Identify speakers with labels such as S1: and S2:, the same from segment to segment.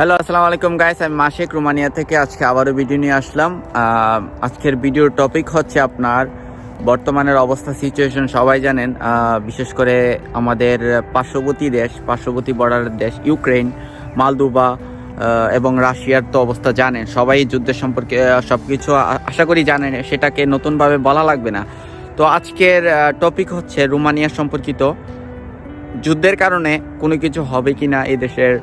S1: Hello আসসালামু আলাইকুম guys আমি মাসিক রোমানিয়া থেকে আজকে আবারও ভিডিও নিয়ে আসলাম। আজকের ভিডিওর টপিক হচ্ছে আপনার বর্তমানের অবস্থা সিচুয়েশন সবাই জানেন। বিশেষ করে আমাদের পার্শ্ববর্তী দেশ পার্শ্ববর্তী বর্ডারের দেশ ইউক্রেন মালদোভা আহ, এবং রাশিয়ার তো অবস্থা জানেন। সবাই যুদ্ধের সম্পর্কে সব কিছু আশা করি জানেন। সেটাকে নতুনভাবে বলা লাগবে না। তো আজকের টপিক হচ্ছে রোমানিয়া সম্পর্কিত। যুদ্ধের কারণে কোনো কিছু হবে কি না এই দেশের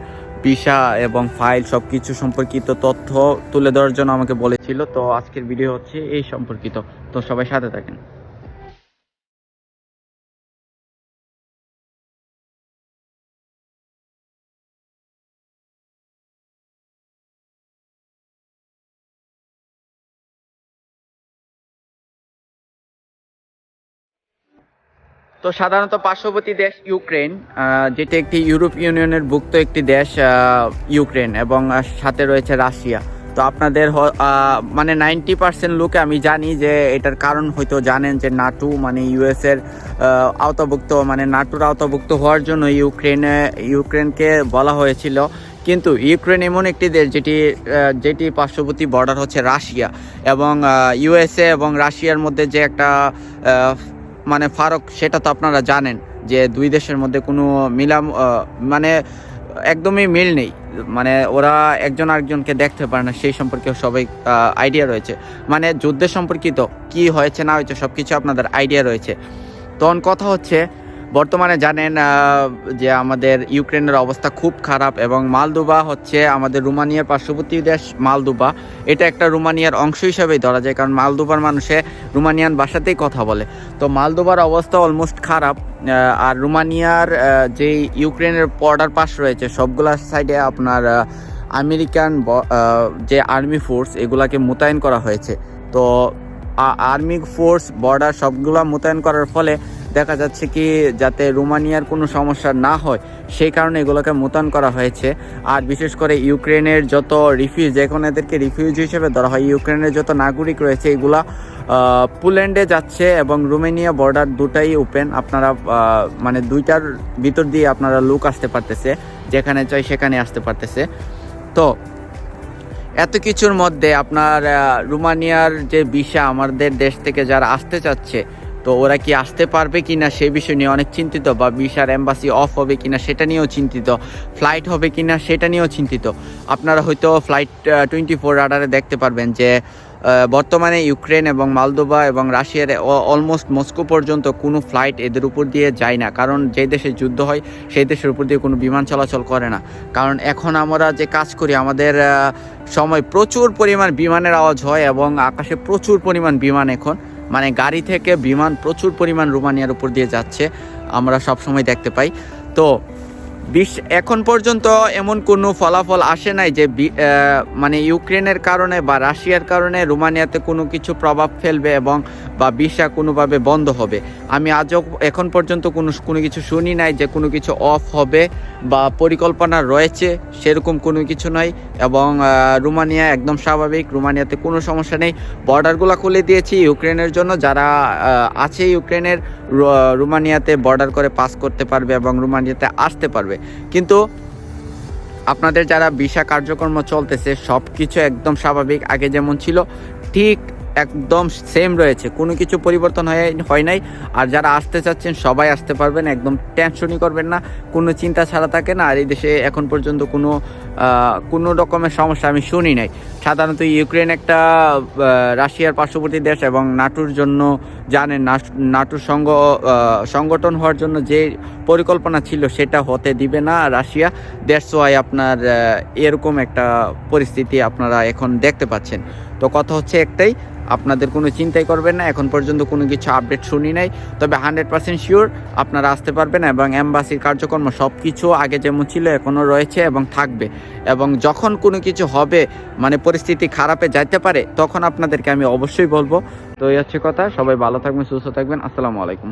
S1: ভিসা এবং ফাইল সব কিছু সম্পর্কিত তথ্য তুলে ধরার জন্য আমাকে বলেছিল। তো আজকের ভিডিও হচ্ছে এই সম্পর্কিত। তো সবাই সাথে থাকেন। তো সাধারণত পার্শ্ববর্তী দেশ ইউক্রেন যেটি একটি ইউরোপ ইউনিয়নের ভুক্ত একটি দেশ ইউক্রেন এবং সাথে রয়েছে রাশিয়া। তো আপনাদের মানে নাইনটি পার্সেন্ট লোকে আমি জানি যে এটার কারণ হয়তো জানেন যে নাটু মানে ইউএসের আওতাভুক্ত মানে নাটুর আওতাভুক্ত হওয়ার জন্য ইউক্রেনে ইউক্রেনকে বলা হয়েছিল। কিন্তু ইউক্রেন এমন একটি দেশ যেটি যেটি পার্শ্ববর্তী বর্ডার হচ্ছে রাশিয়া এবং ইউএসএ এবং রাশিয়ার মধ্যে যে একটা মানে ফারক, সেটা তো আপনারা জানেন যে দুই দেশের মধ্যে কোনো মিলাম মানে একদমই মিল নেই। মানে ওরা একজন আরেকজনকে দেখতে পারে না, সেই সম্পর্কে সবাই আইডিয়া রয়েছে। মানে যুদ্ধের সম্পর্কিত কি হয়েছে, না হয়েছে সব কিছু আপনাদের আইডিয়া রয়েছে। তখন কথা হচ্ছে বর্তমানে জানেন যে আমাদের ইউক্রেনের অবস্থা খুব খারাপ এবং মালদোবা হচ্ছে আমাদের রোমানিয়ার পার্শ্ববর্তী দেশ মালদোবা। এটা একটা রোমানিয়ার অংশ হিসাবেই ধরা যায়, কারণ মালদোবার মানুষে রোমানিয়ান ভাষাতেই কথা বলে। তো মালদোবার অবস্থা অলমোস্ট খারাপ আর রোমানিয়ার যে ইউক্রেনের বর্ডার পাশ রয়েছে, সবগুলা সাইডে আপনার আমেরিকান যে আর্মি ফোর্স এগুলাকে মোতায়েন করা হয়েছে। তো আর্মি ফোর্স বর্ডার সবগুলো মোতায়েন করার ফলে দেখা যাচ্ছে কি যাতে রোমানিয়ার কোনো সমস্যা না হয়, সেই কারণে এগুলোকে মোতায়েন করা হয়েছে। আর বিশেষ করে ইউক্রেনের যত রিফিউজ এখন এদেরকে রিফিউজ হিসেবে ধরা হয়, ইউক্রেনের যত নাগরিক রয়েছে, এগুলা পোল্যান্ডে যাচ্ছে এবং রোমেনিয়া বর্ডার দুটাই ওপেন আপনারা মানে দুইটার ভিতর দিয়ে আপনারা লুক আসতে পারতেছে, যেখানে চাই সেখানে আসতে পারতেছে। তো, এত কিছুর মধ্যে আপনার রোমানিয়ার যে ভিসা, আমাদের দেশ থেকে যারা আসতে চাচ্ছে তো ওরা কি আসতে পারবে কি না সে বিষয় নিয়ে অনেক চিন্তিত, বা ভিসার এম্বাসি অফ হবে কি না সেটা নিয়েও চিন্তিত ফ্লাইট হবে কি না সেটা নিয়েও চিন্তিত। আপনারা হয়তো ফ্লাইট টোয়েন্টি ফোর রাডারে দেখতে পারবেন যে বর্তমানে ইউক্রেন এবং মালদোভা এবং রাশিয়ার অলমোস্ট মস্কো পর্যন্ত কোনো ফ্লাইট এদের উপর দিয়ে যায় না। কারণ যে দেশে যুদ্ধ হয়, সেই দেশের উপর দিয়ে কোনো বিমান চলাচল করে না। কারণ এখন আমরা যে কাজ করি, আমাদের সময় প্রচুর পরিমাণ বিমানের আওয়াজ হয় এবং আকাশে প্রচুর পরিমাণ বিমান এখন মানে গাড়ি থেকে বিমান প্রচুর পরিমাণ রোমানিয়ার উপর দিয়ে যাচ্ছে, আমরা সব সময় দেখতে পাই। তো বিশ, এখন পর্যন্ত এমন কোনো ফলাফল আসে নাই যে মানে ইউক্রেনের কারণে বা রাশিয়ার কারণে রোমানিয়াতে কোনো কিছু প্রভাব ফেলবে এবং বা ভিসা কোনোভাবে বন্ধ হবে। আমি আজও এখন পর্যন্ত কোনো কোনো কিছু শুনি নাই যে কোনো কিছু অফ হবে বা পরিকল্পনা রয়েছে সেরকম কোনো কিছু নয় এবং রোমানিয়া একদম স্বাভাবিক, রোমানিয়াতে কোনো সমস্যা নেই। বর্ডারগুলো খুলে দিয়েছি ইউক্রেনের জন্য। যারা আছে ইউক্রেনের রোমানিয়াতে বর্ডার করে পাস করতে পারবে এবং রোমানিয়াতে আসতে পারবে। কিন্তু আপনাদের যারা ভিসা কার্যক্রম চলতেছে সব কিছু একদম স্বাভাবিক। আগে যেমন ছিল, ঠিক একদম সেম রয়েছে। কোনো কিছু পরিবর্তন হয় নাই। আর যারা আসতে চাচ্ছেন, সবাই আসতে পারবেন, একদম টেনশনই করবেন না। কোনো চিন্তা ছাড়া থাকে না। আর এই দেশে এখন পর্যন্ত কোনো কোনো রকমের সমস্যা আমি শুনি নাই। সাধারণত ইউক্রেন একটা রাশিয়ার পার্শ্ববর্তী দেশ এবং নাটুর জন্য জানেন, নাট- নাটুর সঙ্গ সংগঠন হওয়ার জন্য যে পরিকল্পনা ছিল সেটা হতে দিবে না রাশিয়া। দেশ আপনার এরকম একটা পরিস্থিতি আপনারা এখন দেখতে পাচ্ছেন। তো কথা হচ্ছে একটাই, আপনাদের কোনো চিন্তাই করবেন না, এখন পর্যন্ত কোনো কিছু আপডেট শুনি নাই, তবে হান্ড্রেড পার্সেন্ট শিওর আপনারা আসতে পারবেন এবং অ্যাম্বাসির কার্যক্রম সব কিছু আগে যেমন ছিল এখনও রয়েছে এবং থাকবে। এবং যখন কোনো কিছু হবে মানে পরিস্থিতি খারাপে যাইতে পারে, তখন আপনাদেরকে আমি অবশ্যই বলব। তো এই হচ্ছে কথা, সবাই ভালো থাকবেন, সুস্থ থাকবেন, আসসালামু আলাইকুম।